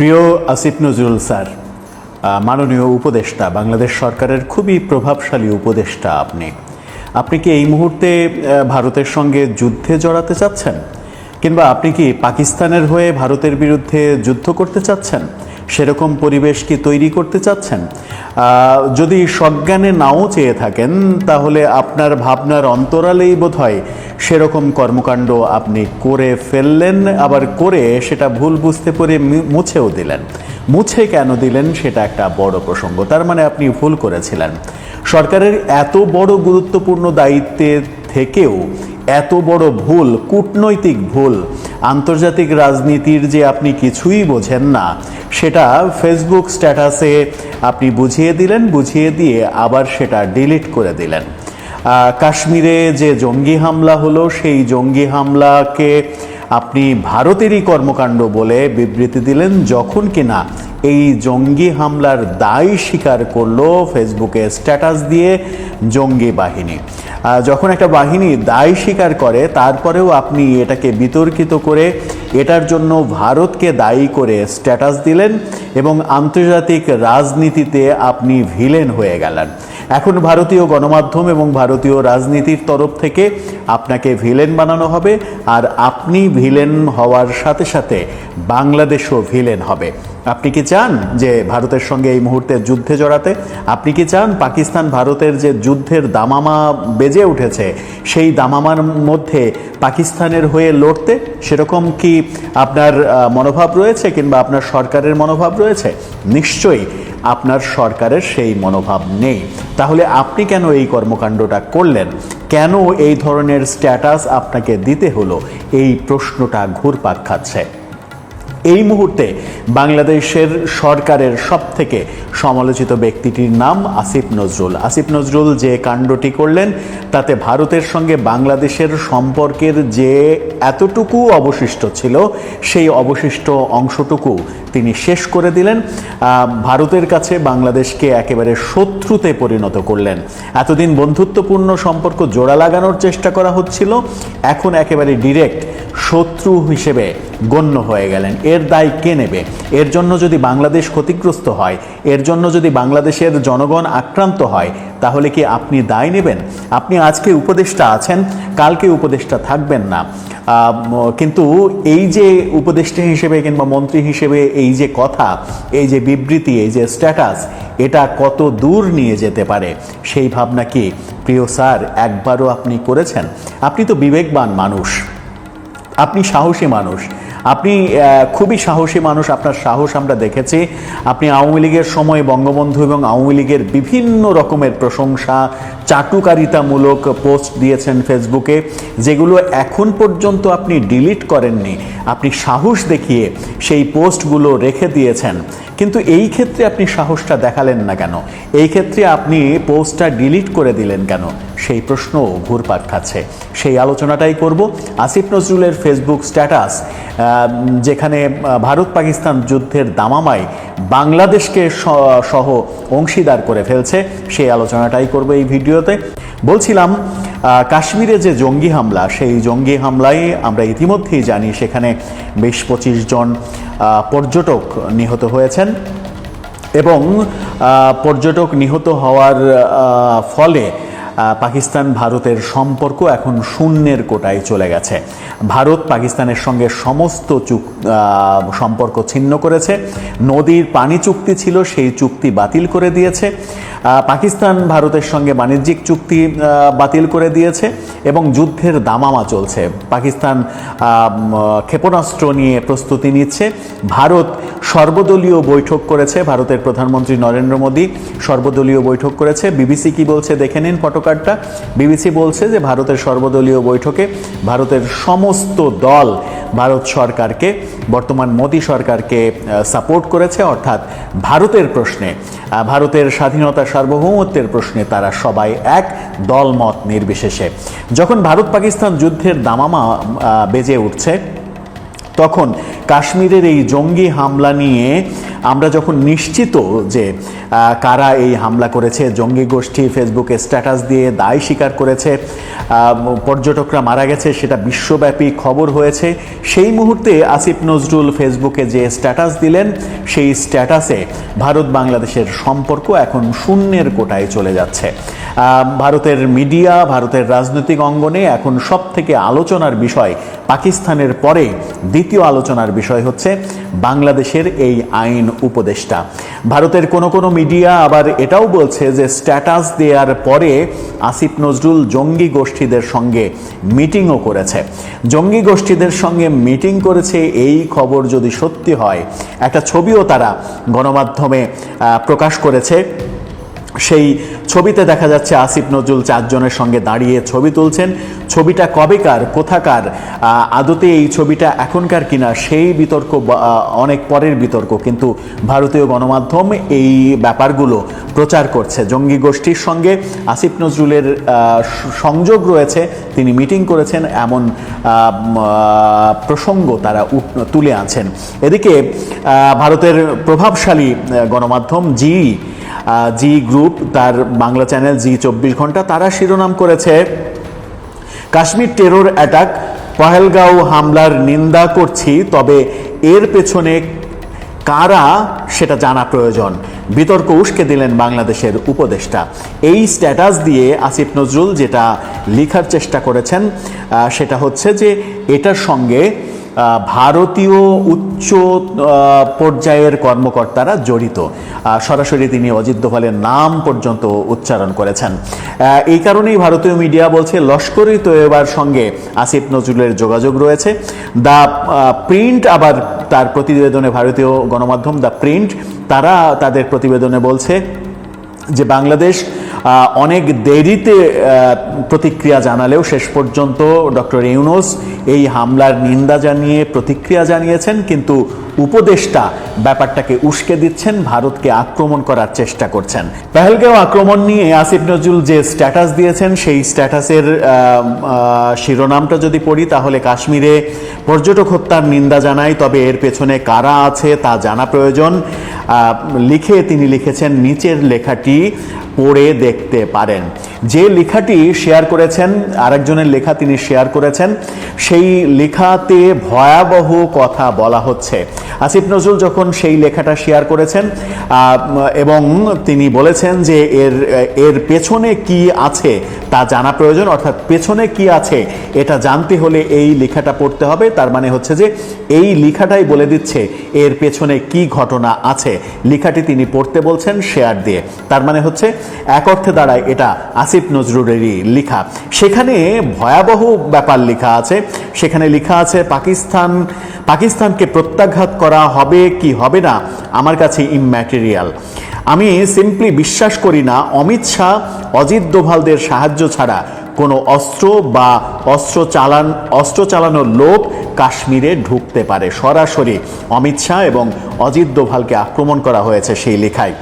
প্রিয় আসিফ নজরুল স্যার মাননীয় উপদেষ্টা, বাংলাদেশ সরকারের খুবই প্রভাবশালী উপদেষ্টা আপনি। আপনি কি এই মুহূর্তে ভারতের সঙ্গে যুদ্ধে জড়াতে চাচ্ছেন? কিংবা আপনি কি পাকিস্তানের হয়ে ভারতের বিরুদ্ধে যুদ্ধ করতে চাচ্ছেন? সেরকম পরিবেশ কি তৈরি করতে চাচ্ছেন? যদি সজ্ঞানে নাও চেয়ে থাকেন, তাহলে আপনার ভাবনার অন্তরালেই বোধ হয় সেরকম কর্মকাণ্ড আপনি করে ফেললেন। আবার করে সেটা ভুল বুঝতে পেরে মুছেও দিলেন। মুছে কেন দিলেন সেটা একটা বড় প্রসঙ্গ। তার মানে আপনি ভুল করেছিলেন। সরকারের এত বড় গুরুত্বপূর্ণ দায়িত্বের থেকেও এত বড় ভুল, কূটনৈতিক ভুল আন্তর্জাতিক রাজনীতির যে আপনি কিছুই বোঝেন না, সেটা ফেসবুক স্ট্যাটাসে আপনি বুঝিয়ে দিলেন, বুঝিয়ে দিয়ে আবার সেটা ডিলিট করে দিলেন। কাশ্মীরে যে জঙ্গি হামলা হলো, সেই জঙ্গি হামলাকে আপনি ভারতেরই কর্মকাণ্ড বলে বিবৃতি দিলেন, যখন কিনা এই জঙ্গি হামলার দায় স্বীকার করল ফেসবুকে স্ট্যাটাস দিয়ে জঙ্গি বাহিনী। যখন একটা বাহিনী দায় স্বীকার করে, তারপরেও আপনি এটাকে বিতর্কিত করে, এটার জন্য ভারতকে দায়ী করে স্ট্যাটাস দিলেন এবং আন্তর্জাতিক রাজনীতিতে আপনি ভিলেন হয়ে গেলেন। এখন ভারতীয় গণমাধ্যম এবং ভারতীয় রাজনীতির তরফ থেকে আপনাকে ভিলেন বানানো হবে, আর আপনি ভিলেন হওয়ার সাথে সাথে বাংলাদেশও ভিলেন হবে। আপনি কি চান যে ভারতের সঙ্গে এই মুহূর্তে যুদ্ধে জড়াতে? আপনি কি চান পাকিস্তান ভারতের যে যুদ্ধের দামামা বেজে উঠেছে, সেই দামামার মধ্যে পাকিস্তানের হয়ে লড়তে? সেরকম কি আপনার মনোভাব রয়েছে কিংবা আপনার সরকারের মনোভাব রয়েছে? নিশ্চয়ই আপনার সরকারের সেই মনোভাব নেই। তাহলে আপনি কেন এই কর্মকাণ্ডটা করলেন? কেন এই ধরনের স্ট্যাটাস আপনাকে দিতে হলো? এই প্রশ্নটা ঘুরপাক খাচ্ছে। এই মুহূর্তে বাংলাদেশের সরকারের সব থেকে সমালোচিত ব্যক্তিটির নাম আসিফ নজরুল। আসিফ নজরুল যে কাণ্ডটি করলেন, তাতে ভারতের সঙ্গে বাংলাদেশের সম্পর্কের যে এতটুকু অবশিষ্ট ছিল, সেই অবশিষ্ট অংশটুকু তিনি শেষ করে দিলেন। ভারতের কাছে বাংলাদেশকে একেবারে শত্রুতে পরিণত করলেন। এতদিন বন্ধুত্বপূর্ণ সম্পর্ক জোড়া লাগানোর চেষ্টা করা হচ্ছিল, এখন একেবারে ডিরেক্ট শত্রু হিসেবে গণ্য হয়ে গেলেন। এর দায় কে নেবে? এর জন্য যদি বাংলাদেশ ক্ষতিগ্রস্ত হয়, এর জন্য যদি বাংলাদেশের জনগণ আক্রান্ত হয়, তাহলে কি আপনি দায় নেবেন? আপনি আজকে উপদেষ্টা আছেন, কালকে উপদেষ্টা থাকবেন না। কিন্তু এই যে উপদেষ্টা হিসেবে কিংবা মন্ত্রী হিসেবে এই যে কথা, এই যে বিবৃতি, এই যে স্ট্যাটাস এটা কত দূর নিয়ে যেতে পারে? সেই ভাবনা কি? প্রিয় স্যার, একবারও আপনি করেছেন। আপনি তো বিবেকবান মানুষ। আপনি সাহসী মানুষ। আপনি খুবই সাহসী মানুষ, আপনার সাহস আমরা দেখেছি। আপনি আওয়ামী লীগের সময় বঙ্গবন্ধু এবং আওয়ামী লীগের বিভিন্ন রকমের প্রশংসা, চাটুকারিতামূলক পোস্ট দিয়েছেন ফেসবুকে, যেগুলো এখন পর্যন্ত আপনি ডিলিট করেননি। আপনি সাহস দেখিয়ে সেই পোস্টগুলো রেখে দিয়েছেন। কিন্তু এই ক্ষেত্রে আপনি সাহসটা দেখালেন না কেন? এই ক্ষেত্রে আপনি পোস্টটা ডিলিট করে দিলেন কেন? সেই প্রশ্ন ঘুরপাক খাচ্ছে। সেই আলোচনাটাই করব। আসিফ নজরুলের ফেসবুক স্ট্যাটাস যেখানে ভারত পাকিস্তান যুদ্ধের দামামায় বাংলাদেশকে সহ অংশীদার করে ফেলছে, সেই আলোচনাটাই করব এই ভিডিওতে। বলছিলাম কাশ্মীরে যে জঙ্গি হামলা, সেই জঙ্গি হামলায় আমরা ইতিমধ্যেই জানি সেখানে বেশ পঁচিশ জন পর্যটক নিহত হয়েছেন এবং পর্যটক নিহত হওয়ার ফলে পাকিস্তান ভারতের সম্পর্ক এখন শূন্যের কোটায় চলে গেছে। ভারত পাকিস্তানের সঙ্গে সমস্ত চুক সম্পর্ক ছিন্ন করেছে। নদীর পানি চুক্তি ছিল, সেই চুক্তি বাতিল করে দিয়েছে। পাকিস্তান ভারতের সঙ্গে বাণিজ্যিক চুক্তি বাতিল করে দিয়েছে এবং যুদ্ধের দামামা চলছে। পাকিস্তান ক্ষেপণাস্ত্র নিয়ে প্রস্তুতি নিচ্ছে। ভারত সর্বদলীয় বৈঠক করেছে। ভারতের প্রধানমন্ত্রী নরেন্দ্র মোদী সর্বদলীয় বৈঠক করেছে। বিবিসি কি বলছে দেখে নিন ফটোকার্ডটা। বিবিসি বলছে যে ভারতের সর্বদলীয় বৈঠকে ভারতের সমস্ত দল ভারত সরকারকে, বর্তমান মোদী সরকারকে সাপোর্ট করেছে। অর্থাৎ ভারতের প্রশ্নে ভারতের স্বাধীনতা সার্বভৌমত্বের প্রশ্নে তারা সবাই এক দলমত নির্বিশেষে। যখন ভারত পাকিস্তান যুদ্ধের দামামা বেজে উঠছে তখন কাশ্মীরের এই জঙ্গি হামলা নিয়ে আমরা যখন নিশ্চিত যে কারা এই হামলা করেছে, জঙ্গি গোষ্ঠী ফেসবুকে স্ট্যাটাস দিয়ে দায় স্বীকার করেছে পর্যটকরা মারা গেছে, সেটা বিশ্বব্যাপী খবর হয়েছে। সেই মুহূর্তে আসিফ নজরুল ফেসবুকে যে স্ট্যাটাস দিলেন, সেই স্ট্যাটাসে ভারত বাংলাদেশের সম্পর্ক এখন শূন্যের কোটায় চলে যাচ্ছে। ভারতের মিডিয়া, ভারতের রাজনৈতিক অঙ্গনে এখন সব থেকে আলোচনার বিষয় পাকিস্তানের পরে দ্বিতীয় আলোচনার বিষয় হচ্ছে বাংলাদেশের এই আইন উপদেষ্টা। ভারতের কোনো কোনো মিডিয়া আবার এটাও বলছে যে স্ট্যাটাস দেওয়ার পরে আসিফ নজরুল জঙ্গি গোষ্ঠীদের সঙ্গে মিটিংও করেছে। জঙ্গি গোষ্ঠীদের সঙ্গে মিটিং করেছে এই খবর যদি সত্যি হয়, একটা ছবিও তারা গণমাধ্যমে প্রকাশ করেছে। সেই ছবিতে দেখা যাচ্ছে আসিফ নজরুল চারজনের সঙ্গে দাঁড়িয়ে ছবি তুলছেন। ছবিটা কবেকার, কোথাকার আদতে এই ছবিটা এখনকার কিনা সেই বিতর্ক অনেক পরের বিতর্ক। কিন্তু ভারতীয় গণমাধ্যম এই ব্যাপারগুলো প্রচার করছে। জঙ্গি গোষ্ঠীর সঙ্গে আসিফ নজরুলের সংযোগ রয়েছে। তিনি মিটিং করেছেন, এমন প্রসঙ্গ তারা তুলে আছেন এদিকে ভারতের প্রভাবশালী গণমাধ্যম জি জি গ্রুপ, তার বাংলা চ্যানেল জি চব্বিশ ঘণ্টা, তারা শিরোনাম করেছে, কাশ্মীর টেরোর অ্যাটাক, পহেলগাঁও হামলার নিন্দা করছি, তবে এর পেছনে কারা সেটা জানা প্রয়োজন। বিতর্ক উস্কে দিলেন বাংলাদেশের উপদেষ্টা। এই স্ট্যাটাস দিয়ে আসিফ নজরুল যেটা লেখার চেষ্টা করেছেন সেটা হচ্ছে যে এটার সঙ্গে ভারতীয় উচ্চ পর্যায়ের কর্মকর্তারা জড়িত। সরাসরি তিনি অজিত দোভালের নাম পর্যন্ত উচ্চারণ করেছেন। এই কারণেই ভারতীয় মিডিয়া বলছে লস্করি তৈয়বার সঙ্গে আসিফ নজরুলের যোগাযোগ রয়েছে। দ্য প্রিন্ট আবার তার প্রতিবেদনে ভারতীয় গণমাধ্যম দ্য প্রিন্ট, তারা তাদের প্রতিবেদনে বলছে যে বাংলাদেশ অনেক দেরিতে প্রতিক্রিয়া জানালেও শেষ পর্যন্ত ডক্টর ইউনুস এই হামলার নিন্দা জানিয়ে, প্রতিক্রিয়া জানিয়েছেন, কিন্তু উপদেষ্টা ব্যাপারটাকে উস্কে দিচ্ছেন, ভারতকে আক্রমণ করার চেষ্টা করছেন। পেহেলগাঁও আক্রমণ নিয়ে আসিফ নজরুল যে স্ট্যাটাস দিয়েছেন, সেই স্ট্যাটাসের শিরোনামটা যদি পড়ি, তাহলে কাশ্মীরে পর্যটক হত্যার নিন্দা জানাই, তবে এর পেছনে কারা আছে তা জানা প্রয়োজন। লিখে তিনি লিখেছেন, নিচের লেখাটি পড়ে দেখতে পারেন। যে লেখাটি শেয়ার করেছেন, আরেকজনের লেখা তিনি শেয়ার করেছেন, সেই লেখাতে ভয়াবহ কথা বলা হচ্ছে। আসিফ নজরুল যখন সেই লেখাটা শেয়ার করেছেন এবং তিনি বলেছেন যে এর এর পেছনে কি আছে তা জানা প্রয়োজন, অর্থাৎ পেছনে কি আছে এটা জানতে হলে এই লেখাটা পড়তে হবে। তার মানে হচ্ছে যে এই লেখাটাই বলে দিচ্ছে এর পেছনে কি ঘটনা আছে। লেখাটি তিনি পড়তে বলছেন শেয়ার দিয়ে। তার মানে হচ্ছে এক অর্থে দাঁড়ায় এটা। আসিফ নজরুলেরই লেখা। সেখানে ভয়াবহ ব্যাপার লেখা আছে। সেখানে লেখা আছে, পাকিস্তান, পাকিস্তানকে প্রত্যাঘাত করা হবে কি হবে না? আমার কাছে ইম্যাটেরিয়াল আমি সিম্পলি বিশ্বাস করি না, অমিত শাহ, অজিত দোভালদের সাহায্য ছাড়া কোনো অস্ত্র বা অস্ত্র চালান, অস্ত্র চালানোর লোক কাশ্মীরে ঢুকতে পারে। সরাসরি অমিত শাহ এবং অজিত দোভালকে আক্রমণ করা হয়েছে সেই লেখায়।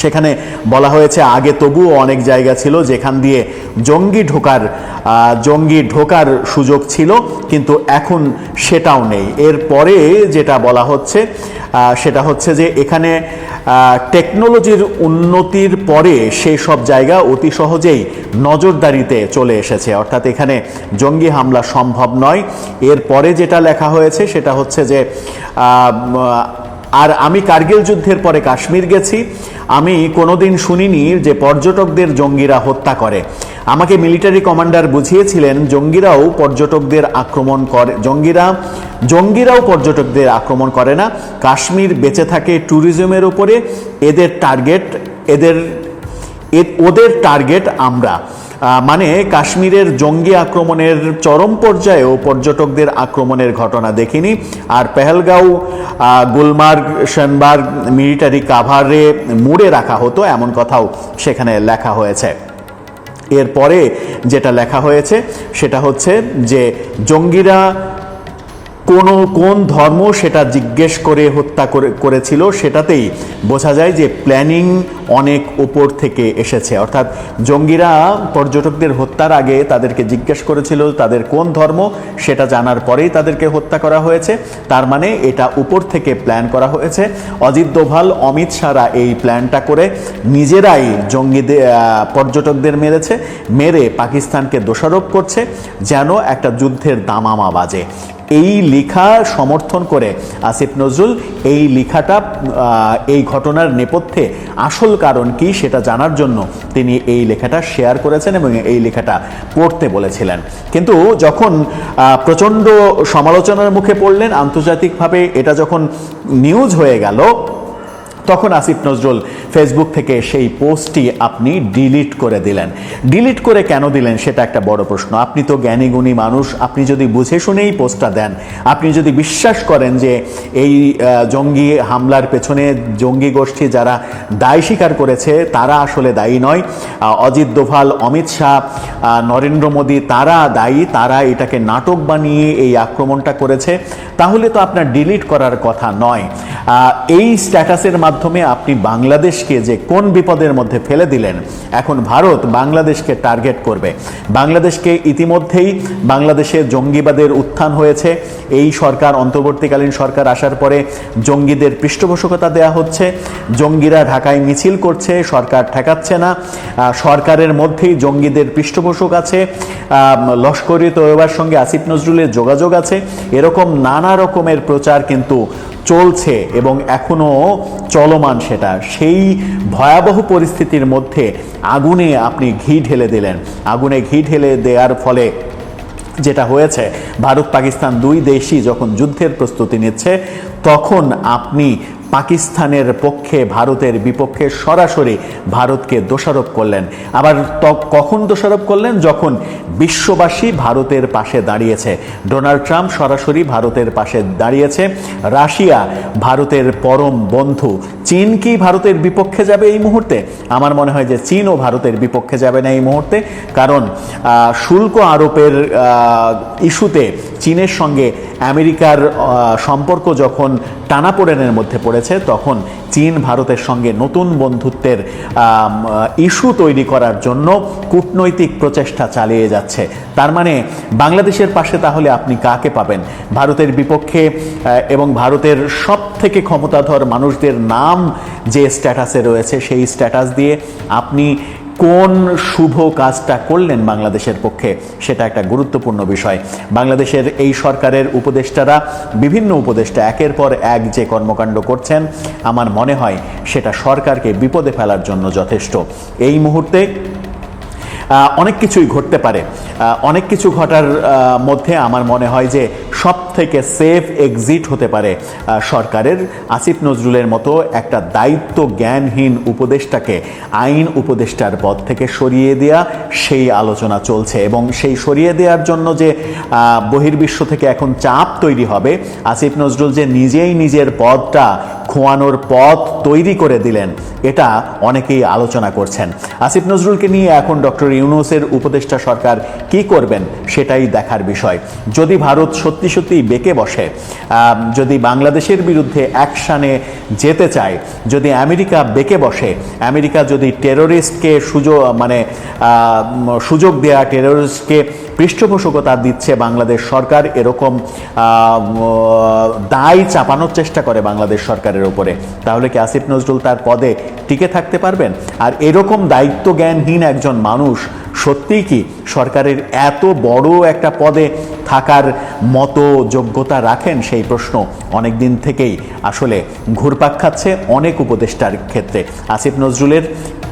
সেখানে বলা হয়েছে, আগে তবুও অনেক জায়গা ছিল যেখান দিয়ে জঙ্গি ঢোকার জঙ্গি ঢোকার সুযোগ ছিল, কিন্তু এখন সেটাও নেই। এরপরে যেটা বলা হচ্ছে সেটা হচ্ছে যে এখানে টেকনোলজির উন্নতির পরে সেই সব জায়গা অতি সহজেই নজরদারিতে চলে এসেছে। অর্থাৎ এখানে জঙ্গি হামলা সম্ভব নয়। এরপরে যেটা লেখা হয়েছে, সেটা হচ্ছে যে আর আমি কার্গিল যুদ্ধের পরে কাশ্মীর গেছি। আমি কোনোদিন শুনিনি যে পর্যটকদের জঙ্গিরা হত্যা করে। আমাকে মিলিটারি কমান্ডার বুঝিয়েছিলেন, জঙ্গিরাও পর্যটকদের আক্রমণ করে, জঙ্গিরা, জঙ্গিরাও পর্যটকদের আক্রমণ করে না। কাশ্মীর বেঁচে থাকে ট্যুরিজমের উপরে। এদের টার্গেট এদের ওদের টার্গেট আমরা। মানে কাশ্মীরের জঙ্গি আক্রমণের চরম পর্যায়েও পর্যটকদের আক্রমণের ঘটনা দেখিনি। আর পেহেলগাঁও গুলমার্গ, সেনবার্গ মিলিটারি কাভারে মুড়ে রাখা হতো, এমন কথাও সেখানে লেখা হয়েছে। এরপরে যেটা লেখা হয়েছে, সেটা হচ্ছে যে জঙ্গিরা কোন কোন ধর্ম সেটা জিজ্ঞেস করে হত্যা করে, করেছিল সেটাতেই বোঝা যায় যে প্ল্যানিং অনেক উপর থেকে এসেছে। অর্থাৎ জঙ্গিরা, পর্যটকদের হত্যার আগে তাদেরকে জিজ্ঞেস করেছিল তাদের কোন ধর্ম, সেটা জানার পরেই তাদেরকে হত্যা করা হয়েছে। তার মানে এটা উপর থেকে প্ল্যান করা হয়েছে। অজিত দোভাল, অমিত শাহরা এই প্ল্যানটা করে নিজেরাই জঙ্গিদের পর্যটকদের মেরেছে, মেরে পাকিস্তানকে দোষারোপ করছে, যেন একটা যুদ্ধের দামামা বাজে। এই লেখা সমর্থন করে আসিফ নজরুল, এই লেখাটা এই ঘটনার নেপথ্যে আসল কারণ কি সেটা জানার জন্য তিনি এই লেখাটা শেয়ার করেছেন এবং এই লেখাটা পড়তে বলেছিলেন। কিন্তু যখন প্রচণ্ড সমালোচনার মুখে পড়লেন, আন্তর্জাতিকভাবে এটা যখন নিউজ হয়ে গেল তখন আসিফ নজরুল ফেসবুক থেকে সেই পোস্টটি আপনি ডিলিট করে দিলেন। ডিলিট করে কেন দিলেন সেটা একটা বড় প্রশ্ন। আপনি তো জ্ঞানী, গুণী মানুষ, আপনি যদি বুঝে শুনেই পোস্টটা দেন, আপনি যদি বিশ্বাস করেন যে এই জঙ্গি হামলার পেছনে জঙ্গি গোষ্ঠী যারা দায় স্বীকার করেছে, তারা আসলে দায়ী নয়। অজিত দোভাল, অমিত শাহ নরেন্দ্র মোদী, তারা দায়ী, তারা এটাকে নাটক বানিয়ে এই আক্রমণটা করেছে। তাহলে তো আপনার ডিলিট করার কথা নয়। এই স্ট্যাটাসের মাধ্যমে আপনি বাংলাদেশকে যে কোন বিপদের মধ্যে ফেলে দিলেন, এখন ভারত বাংলাদেশকে টার্গেট করবে। বাংলাদেশকে ইতিমধ্যেই বাংলাদেশে জঙ্গিবাদের উত্থান হয়েছে। এই সরকার, অন্তর্বর্তীকালীন সরকার আসার পরে জঙ্গিদের পৃষ্ঠপোষকতা দেয়া হচ্ছে। জঙ্গিরা ঢাকায় মিছিল করছে, সরকার ঠেকাচ্ছে না। সরকারের মধ্যেই জঙ্গিদের পৃষ্ঠপোষক আছে। লস্করি তৈবার সঙ্গে আসিফ নজরুলের যোগাযোগ আছে। এরকম নানা রকমের প্রচার কিন্তু চলছে এবং এখনও চলমান সেটা। সেই ভয়াবহ পরিস্থিতির মধ্যে আগুনে আপনি ঘি ঢেলে দিলেন। আগুনে ঘি ঢেলে দেওয়ার ফলে যেটা হয়েছে ভারত পাকিস্তান দুই দেশই যখন যুদ্ধের প্রস্তুতি নিচ্ছে, তখন আপনি পাকিস্তানের পক্ষে ভারতের বিপক্ষে সরাসরি ভারতকে দোষারোপ করলেন। আবার কখন দোষারোপ করলেন? যখন বিশ্ববাসী ভারতের পাশে দাঁড়িয়েছে। ডোনাল্ড ট্রাম্প সরাসরি ভারতের পাশে দাঁড়িয়েছে। রাশিয়া ভারতের পরম বন্ধু। চীন কি ভারতের বিপক্ষে যাবে এই মুহূর্তে? আমার মনে হয় যে চীনও ভারতের বিপক্ষে যাবে না এই মুহূর্তে। কারণ শুল্ক আরোপের ইস্যুতে চীনের সঙ্গে আমেরিকার সম্পর্ক যখন টানাপোড়েনের মধ্যে পড়েছে তখন চীন ভারতের সঙ্গে নতুন বন্ধুত্বের ইস্যু তৈরি করার জন্য কূটনৈতিক প্রচেষ্টা চালিয়ে যাচ্ছে। তার মানে বাংলাদেশের পাশে তাহলে আপনি কাকে পাবেন? ভারতের বিপক্ষে এবং ভারতের সব থেকে ক্ষমতাধর মানুষদের নাম যে স্ট্যাটাসে রয়েছে, সেই স্ট্যাটাস দিয়ে আপনি কোন শুভ কাজটা করলেন বাংলাদেশের পক্ষে সেটা একটা গুরুত্বপূর্ণ বিষয়। বাংলাদেশের এই সরকারের উপদেষ্টারা, বিভিন্ন উপদেষ্টা একের পর এক যে কর্মকাণ্ড করছেন, আমার মনে হয় সেটা সরকারকে বিপদে ফেলার জন্য যথেষ্ট। এই মুহূর্তে অনেক কিছুই ঘটতে পারে। অনেক কিছু ঘটার মধ্যে আমার মনে হয় যে সব থেকে সেফ এক্সিট হতে পারে সরকারের। আসিফ নজরুলের মতো একটা দায়িত্ব জ্ঞানহীন উপদেষ্টাকে আইন উপদেষ্টার পদ থেকে সরিয়ে দেওয়া সেই আলোচনা চলছে এবং সেই সরিয়ে দেওয়ার জন্য যে বহির্বিশ্ব থেকে এখন চাপ তৈরি হবে, আসিফ নজরুল যে নিজেই নিজের পদটা খোয়ানোর পথ তৈরি করে দিলেন। এটা অনেকেই আলোচনা করছেন। আসিফ নজরুলকে নিয়ে এখন ডক্টর ইউনুসের উপদেষ্টা সরকার কি করবেন সেটাই দেখার বিষয়। যদি ভারত সত্যি সত্যি বেঁকে বসে যদি বাংলাদেশের বিরুদ্ধে অ্যাকশানে যেতে চায়, যদি আমেরিকা বেঁকে বসে, আমেরিকা যদি টেরোরিস্টকে সুযোগ মানে সুযোগ দেয়া, টেরোরিস্টকে পৃষ্ঠপোষকতা দিচ্ছে বাংলাদেশ সরকার, এরকম দায় চাপানোর চেষ্টা করে বাংলাদেশ সরকারের উপরে। তাহলে কি আসিফ নজরুল তার পদে টিকে থাকতে পারবেন? আর এরকম দায়িত্ব জ্ঞানহীন একজন মানুষ সত্যিই কি সরকারের এত বড় একটা পদে থাকার মতো যোগ্যতা রাখেন? সেই প্রশ্ন অনেক দিন থেকেই আসলে ঘুরপাক খাচ্ছে অনেক উপদেষ্টার ক্ষেত্রে। আসিফ নজরুলের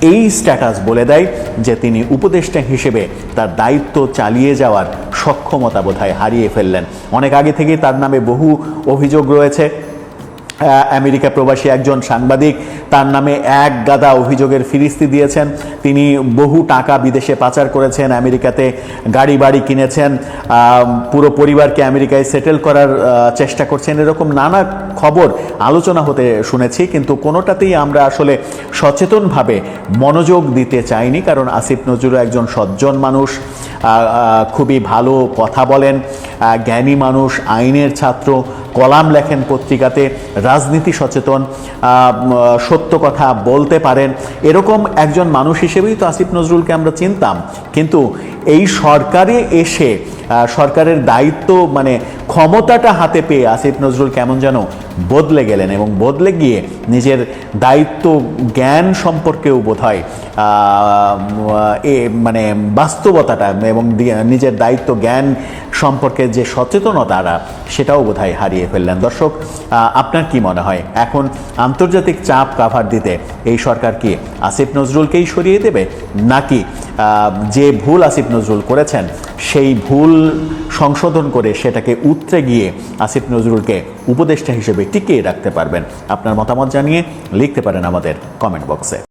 এই স্ট্যাটাস বলে দেয় যে তিনি উপদেষ্টা হিসেবে তার দায়িত্ব চালিয়ে যাওয়ার সক্ষমতা বোধহয় হারিয়ে ফেললেন। অনেক আগে থেকেই তার নামে বহু অভিযোগ রয়েছে। আমেরিকা প্রবাসী একজন সাংবাদিক, তার নামে এক গাদা অভিযোগের ফিরিস্তি দিয়েছেন। তিনি বহু টাকা বিদেশে পাচার করেছেন, আমেরিকাতে গাড়ি বাড়ি কিনেছেন পুরো পরিবারকে আমেরিকায় সেটেল করার চেষ্টা করছেন। এরকম নানা খবর আলোচনা হতে শুনেছি, কিন্তু কোনোটাতেই আমরা আসলে সচেতনভাবে মনোযোগ দিতে চাইনি, কারণ আসিফ নজরুল একজন সজ্জন মানুষ খুবই ভালো কথা বলেন জ্ঞানী মানুষ, আইনের ছাত্র। কলাম লেখেন পত্রিকাতে, রাজনীতি সচেতন সত্য কথা বলতে পারেন। এরকম একজন মানুষ হিসেবেই তো আসিফ নজরুলকে আমরা চিনতাম। কিন্তু এই সরকারে এসে সরকারের দায়িত্ব মানে ক্ষমতাটা হাতে পেয়ে আসিফ নজরুল কেমন যেন বদলে গেলেন এবং বদলে গিয়ে নিজের দায়িত্ব, জ্ঞান সম্পর্কেও বোধ হয় এ মানে বাস্তবতাটা এবং নিজের দায়িত্ব, জ্ঞান সম্পর্কে যে সচেতনতাটা, সেটাও বোধ হারিয়ে ফেললেন। দর্শক আপনার কি মনে হয়? এখন আন্তর্জাতিক চাপ কাভার দিতে এই সরকার কি আসিফ নজরুলকেই সরিয়ে দেবে? নাকি যে ভুল আসিফ নজরুল করেছেন সেই ভুল সংশোধন করে সেটাকে উতরে গিয়ে আসিফ নজরুলকে উপদেষ্টা হিসেবে টিকিয়ে রাখতে পারবেন। আপনার মতামত জানিয়ে লিখতে পারেন আমাদের কমেন্ট বক্সে